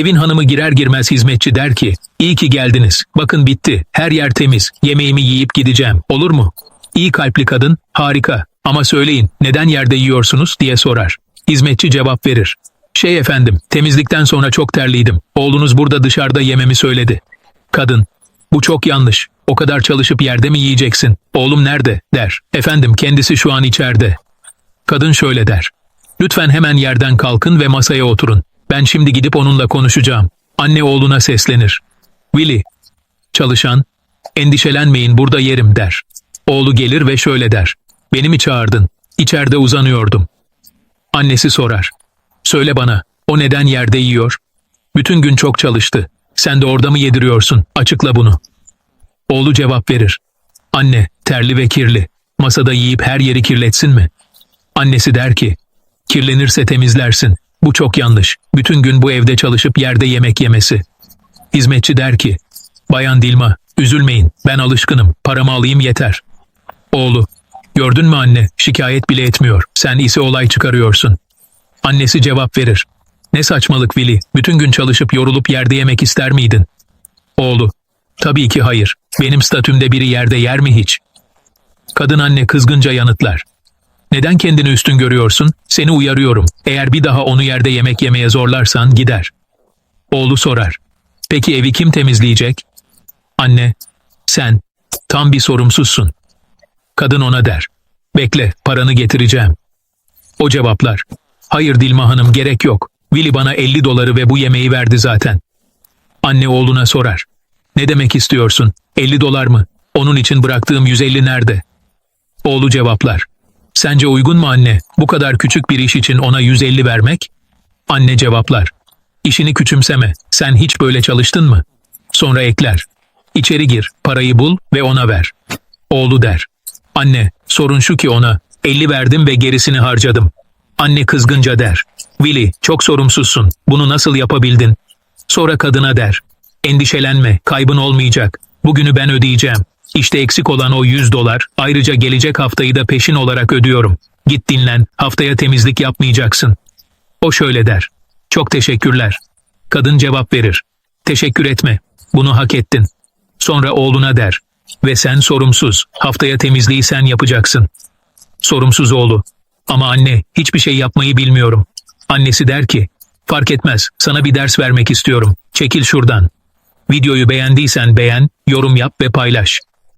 Evin hanımı girer girmez hizmetçi der ki, iyi ki geldiniz, bakın bitti, her yer temiz, yemeğimi yiyip gideceğim, olur mu? İyi kalpli kadın, harika, ama söyleyin, neden yerde yiyorsunuz diye sorar. Hizmetçi cevap verir. Şey efendim, temizlikten sonra çok terliydim, oğlunuz burada dışarıda yememi söyledi. Kadın, bu çok yanlış, o kadar çalışıp yerde mi yiyeceksin, oğlum nerede, der. Efendim kendisi şu an içeride. Kadın şöyle der. Lütfen hemen yerden kalkın ve masaya oturun. Ben şimdi gidip onunla konuşacağım. Anne oğluna seslenir. Willy, çalışan, endişelenmeyin burada yerim der. Oğlu gelir ve şöyle der. Beni mi çağırdın? İçeride uzanıyordum. Annesi sorar. Söyle bana, o neden yerde yiyor? Bütün gün çok çalıştı. Sen de orada mı yediriyorsun? Açıkla bunu. Oğlu cevap verir. Anne, terli ve kirli. Masada yiyip her yeri kirletsin mi? Annesi der ki, kirlenirse temizlersin. Bu çok yanlış. Bütün gün bu evde çalışıp yerde yemek yemesi. Hizmetçi der ki, Bayan Dilma, üzülmeyin, ben alışkınım, paramı alayım yeter. Oğlu, gördün mü anne, şikayet bile etmiyor, sen ise olay çıkarıyorsun. Annesi cevap verir. Ne saçmalık Vili, bütün gün çalışıp yorulup yerde yemek ister miydin? Oğlu, tabii ki hayır, benim statümde biri yerde yer mi hiç? Kadın anne kızgınca yanıtlar. Neden kendini üstün görüyorsun? Seni uyarıyorum. Eğer bir daha onu yerde yemek yemeye zorlarsan gider. Oğlu sorar. Peki evi kim temizleyecek? Anne, sen. Tam bir sorumsuzsun. Kadın ona der. Bekle, paranı getireceğim. O cevaplar. Hayır Dilma Hanım gerek yok. Willy bana 50 doları ve bu yemeği verdi zaten. Anne oğluna sorar. Ne demek istiyorsun? 50 dolar mı? Onun için bıraktığım 150 nerede? Oğlu cevaplar. Sence uygun mu anne? Bu kadar küçük bir iş için ona 150 vermek? Anne cevaplar. İşini küçümseme. Sen hiç böyle çalıştın mı? Sonra ekler. İçeri gir, parayı bul ve ona ver. Oğlu der. Anne, sorun şu ki ona 50 verdim ve gerisini harcadım. Anne kızgınca der. Willy, çok sorumsuzsun. Bunu nasıl yapabildin? Sonra kadına der. Endişelenme, kaybın olmayacak. Bugünü ben ödeyeceğim. İşte eksik olan o 100 dolar. Ayrıca gelecek haftayı da peşin olarak ödüyorum. Git dinlen, haftaya temizlik yapmayacaksın. O şöyle der. Çok teşekkürler. Kadın cevap verir. Teşekkür etme. Bunu hak ettin. Sonra oğluna der. Ve sen sorumsuz. Haftaya temizliği sen yapacaksın. Sorumsuz oğlu. Ama anne, hiçbir şey yapmayı bilmiyorum. Annesi der ki, fark etmez, sana bir ders vermek istiyorum. Çekil şuradan. Videoyu beğendiysen beğen, yorum yap ve paylaş.